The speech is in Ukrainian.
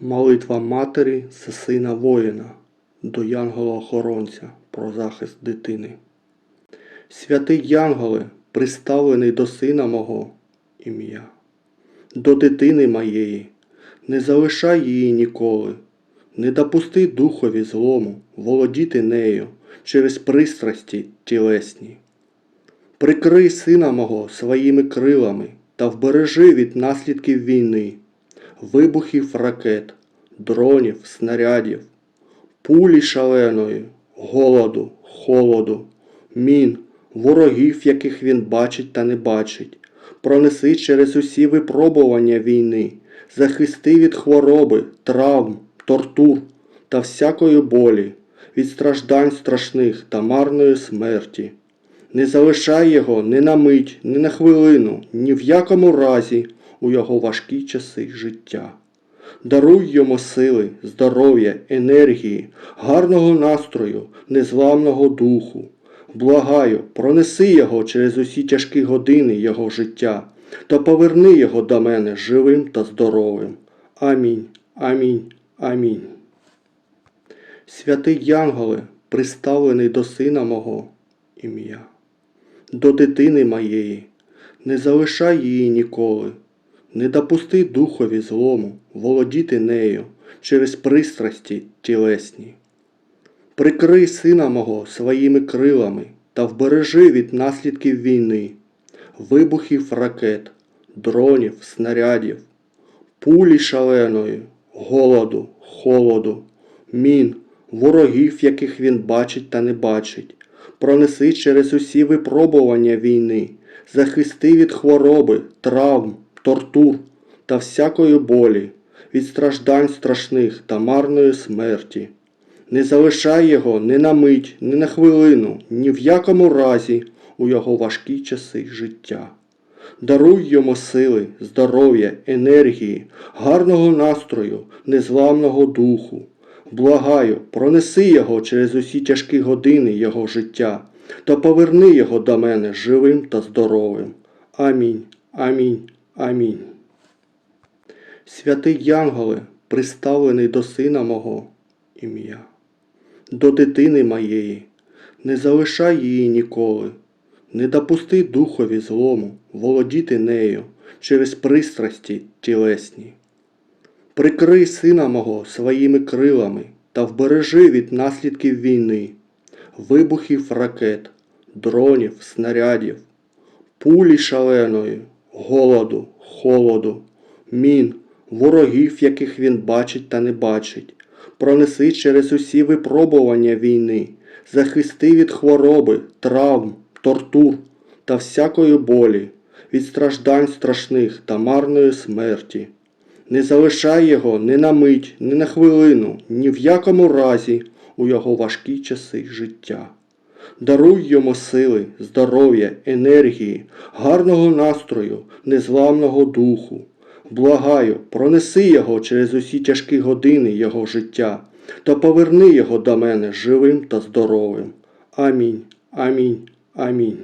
Молитва матері за сина воїна до янгола-охоронця про захист дитини. Святий Янголе, приставлений до сина мого ім'я, до дитини моєї, не залишай її ніколи, не допусти духові злому володіти нею через пристрасті тілесні. Прикрий сина мого своїми крилами та вбережи від наслідків війни, вибухів ракет, дронів, снарядів, пулі шаленої, голоду, холоду, мін, ворогів, яких він бачить та не бачить. Пронеси через усі випробування війни, захисти від хвороби, травм, тортур та всякої болі, від страждань страшних та марної смерті. Не залишай його ні на мить, ні на хвилину, ні в якому разі у його важкі часи життя. Даруй йому сили, здоров'я, енергії, гарного настрою, незламного духу. Благаю, пронеси його через усі тяжкі години його життя та поверни його до мене живим та здоровим. Амінь, амінь, амінь. Святий Янголе, приставлений до сина мого ім'я, до дитини моєї, не залишай її ніколи, не допусти духові злому володіти нею через пристрасті тілесні. Прикрий сина мого своїми крилами та вбережи від наслідків війни, вибухів ракет, дронів, снарядів, пулі шаленої, голоду, холоду, мін, ворогів, яких він бачить та не бачить. Пронеси через усі випробування війни, захисти від хвороби, травм, тортур та всякої болі, від страждань страшних та марної смерті. Не залишай його ні на мить, ні на хвилину, ні в якому разі у його важкі часи життя. Даруй йому сили, здоров'я, енергії, гарного настрою, незламного духу. Благаю, пронеси його через усі тяжкі години його життя та поверни його до мене живим та здоровим. Амінь, амінь, амінь. Святий Янголе, приставлений до сина мого ім'я, до дитини моєї, не залишай її ніколи, не допусти духові злому володіти нею через пристрасті тілесні. Прикрий сина мого своїми крилами та вбережи від наслідків війни, вибухів ракет, дронів, снарядів, пулі шаленої, голоду, холоду, мін, ворогів, яких він бачить та не бачить. Пронеси через усі випробування війни, захисти від хвороби, травм, тортур та всякої болі, від страждань страшних та марної смерті. Не залишай його ні на мить, ні на хвилину, ні в якому разі у його важкі часи життя. Даруй йому сили, здоров'я, енергії, гарного настрою, незламного духу. Благаю, пронеси його через усі тяжкі години його життя та поверни його до мене живим та здоровим. Амінь, амінь, амінь.